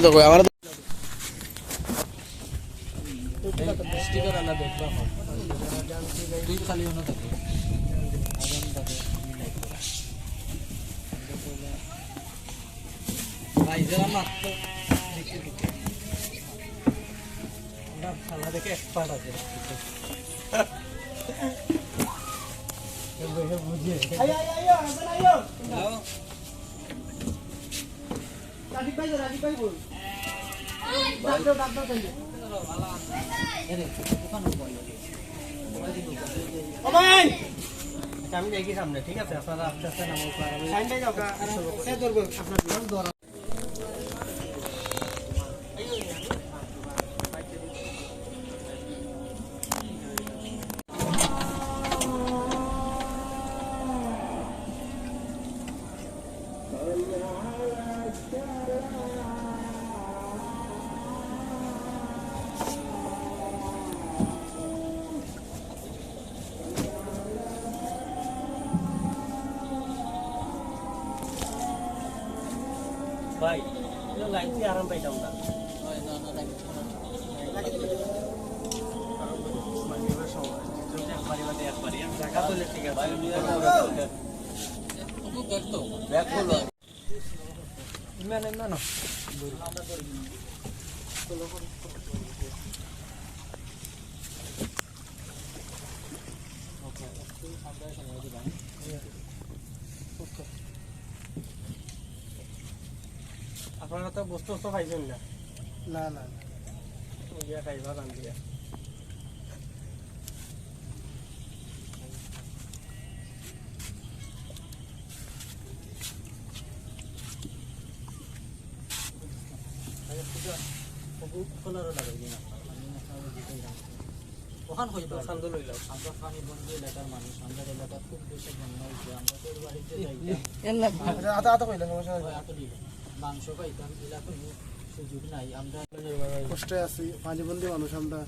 তো কই আমার মাত্র আমরা দেখে এক্সপার্ট আছে বুঝিয়ে রাজীব ভাই রাজীব ভাই বল ডাক্তার ডাক্তার আমি দেখি সামনে ঠিক আছে আপনারা আস্তে আস্তে নামো আপনার ভাই লাইন দিয়ে আরাম পাইতাম না দেখা তো ঠিক আছে ইমান ইমান আপনারা তো বস্তু বস্তু খাইছেন না? না না ইয়া খাইবা রান্ধিয়া ওখান হইতে এলাকার মানুষ এলাকা খুব বেশি বন্যা হয়েছে আমরা তোর বাড়িতে আতা আতা কইলা সমস্যা ওই এতটি মাংস পাইতাম এলাকায় সুযোগ নাই আমরা কষ্টে আছি মাঝে বন্দি মানুষ আমরা।